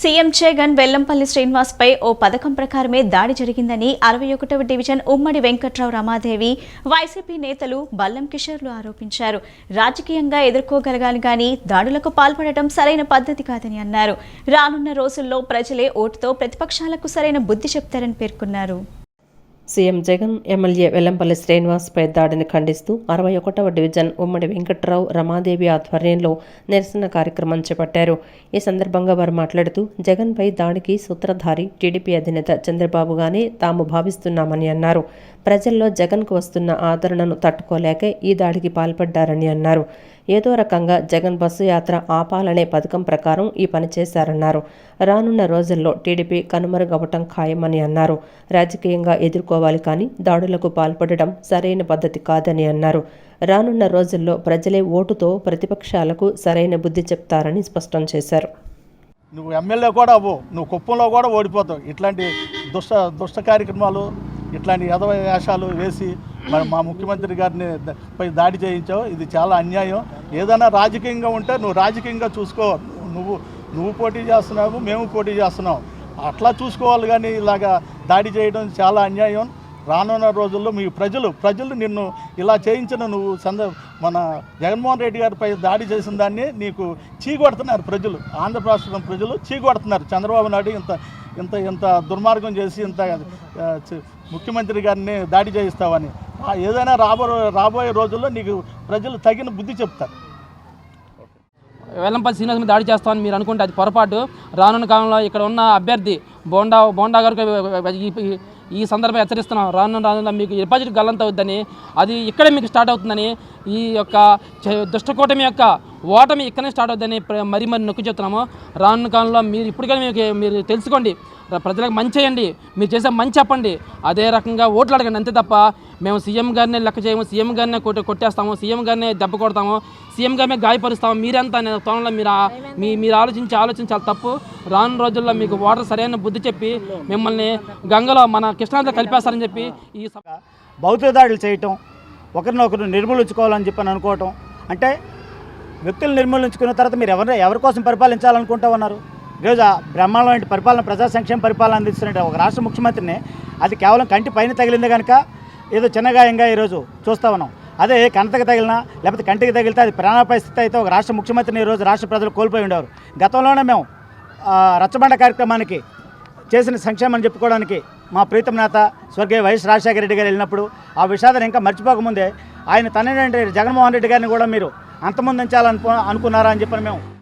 CM Jagan Vellampalli శ్రీనివాస్పై ఓ పథకం ప్రకారమే దాడి జరిగిందని అరవై ఒకటవ డివిజన్ ఉమ్మడి వెంకట్రావు రమాదేవి వైసీపీ నేతలు బల్లం కిషోర్లు ఆరోపించారు. రాజకీయంగా ఎదుర్కోగలగాలి కానీ దాడులకు పాల్పడటం సరైన పద్ధతి కాదని అన్నారు. రానున్న రోజుల్లో ప్రజలే ఓటుతో ప్రతిపక్షాలకు సరైన బుద్ధి చెప్తారని పేర్కొన్నారు. సీఎం జగన్ ఎమ్మెల్యే వెల్లంపల్లి శ్రీనివాస్పై దాడిని ఖండిస్తూ అరవై ఒకటవ డివిజన్ ఉమ్మడి వెంకట్రావు రమాదేవి ఆధ్వర్యంలో నిరసన కార్యక్రమం చేపట్టారు. ఈ సందర్భంగా వారు మాట్లాడుతూ జగన్పై దాడికి సూత్రధారి టీడీపీ అధినేత చంద్రబాబుగానే తాము భావిస్తున్నామని అన్నారు. ప్రజల్లో జగన్కు వస్తున్న ఆదరణను తట్టుకోలేక ఈ దాడికి పాల్పడ్డారని అన్నారు. ఏదో రకంగా జగన్ బస్సు యాత్ర ఆపాలనే పథకం ప్రకారం ఈ పని చేశారన్నారు. రానున్న రోజుల్లో టీడీపీ కనుమరుగవటం ఖాయమని అన్నారు. రాజకీయంగా ఎదుర్కోవాలి కానీ దాడులకు పాల్పడడం సరైన పద్ధతి కాదని అన్నారు. రానున్న రోజుల్లో ప్రజలే ఓటుతో ప్రతిపక్షాలకు సరైన బుద్ధి చెప్తారని స్పష్టం చేశారు. నువ్వు ఎమ్మెల్యే కూడా అవ్వు. నువ్వు కుప్పంలో కూడా ఓడిపోతావు. ఇట్లాంటి దుష్ట దుష్ట కార్యక్రమాలు ఇట్లాంటి ఎదవ వేషాలు వేసి మరి మా ముఖ్యమంత్రి గారిని పై దాడి చేయించావు. ఇది చాలా అన్యాయం. ఏదైనా రాజకీయంగా ఉంటే నువ్వు రాజకీయంగా చూసుకో. నువ్వు నువ్వు పోటీ చేస్తున్నావు మేము పోటీ చేస్తున్నాం. అట్లా చూసుకోవాలి కానీ ఇలాగా దాడి చేయడం చాలా అన్యాయం. రానున్న రోజుల్లో మీ ప్రజలు ప్రజలు నిన్ను ఇలా చేయించిన నువ్వు సంద మన జగన్మోహన్ రెడ్డి గారిపై దాడి చేసిన దాన్ని నీకు చీగొడుతున్నారు ప్రజలు. ఆంధ్రప్రదేశ్ ప్రజలు చీగొడుతున్నారు. చంద్రబాబు నాయుడు ఇంత ఇంత ఇంత దుర్మార్గం చేసి ఇంత ముఖ్యమంత్రి గారిని దాడి చేయిస్తావని. ఏదైనా రాబో రాబోయే రోజుల్లో నీకు ప్రజలు తగిన బుద్ధి చెప్తారు. వెల్లంపల్లి శ్రీనివాస్ మీద దాడి చేస్తామని మీరు అనుకుంటే అది పొరపాటు. రానున్న కాలంలో ఇక్కడ ఉన్న అభ్యర్థి బోండా బోండా గారికి ఈ- సందర్భం హెచ్చరిస్తున్నాం. రానున్న రానున్న మీకు డిపాజిట్ గల్లంత అవుద్దని అది ఇక్కడే మీకు స్టార్ట్ అవుతుందని ఈ యొక్క దుష్టకూటమి యొక్క ఓటమి ఇక్కడనే స్టార్ట్ అవుతుందని మరీ మరి నొక్కి చెప్తున్నాము. రానున్న కాలంలో మీరు ఇప్పటికైనా మీకు మీరు తెలుసుకోండి. ప్రజలకు మంచి చేయండి. మీరు చేసే మంచి చెప్పండి. అదే రకంగా ఓట్లు అడగండి అంతే తప్ప మేము సీఎం గారిని లెక్క చేయము సీఎం గారినే కొట్టి కొట్టేస్తాము సీఎం గారినే దెబ్బ కొడతాము సీఎం గారిని గాయపరుస్తాము. మీరంతా అనే తోనలో మీరు మీ మీరు ఆలోచించి ఆలోచన చాలా తప్పు. రాను రోజుల్లో మీకు ఓటర్ సరైన బుద్ధి చెప్పి మిమ్మల్ని గంగలో మన కృష్ణాలో కలిపేస్తారని చెప్పి ఈ భౌతిక దాడులు చేయటం ఒకరినొకరు నిర్మూలించుకోవాలని చెప్పని అనుకోవటం అంటే వ్యక్తులు నిర్మూలించుకున్న తర్వాత మీరు ఎవరి ఎవరి కోసం పరిపాలించాలనుకుంటా ఉన్నారు? ఈరోజు ఆ బ్రహ్మాండమైన పరిపాలన ప్రజా సంక్షేమ పరిపాలన అందిస్తున్న ఒక రాష్ట్ర ముఖ్యమంత్రిని అది కేవలం కంటి పైన తగిలింది కనుక ఏదో చిన్నగాయంగా ఈరోజు చూస్తూ ఉన్నాం. అదే కంటకి తగిలినా లేకపోతే కంటికి తగిలితే అది ప్రాణాపాయ స్థితి అయితే ఒక రాష్ట్ర ముఖ్యమంత్రిని ఈరోజు రాష్ట్ర ప్రజలు కోల్పోయి ఉండేవారు. గతంలోనే మేము రచ్చబండ కార్యక్రమానికి చేసిన సంక్షేమం చెప్పుకోవడానికి మా ప్రీతం నేత స్వర్గీయ వైఎస్ రాజశేఖర రెడ్డి గారు వెళ్ళినప్పుడు ఆ విషాదాన్ని ఇంకా మర్చిపోకముందే ఆయన తన జగన్మోహన్ రెడ్డి గారిని కూడా మీరు అంతమందించాలను అనుకున్నారా అని చెప్పని మేము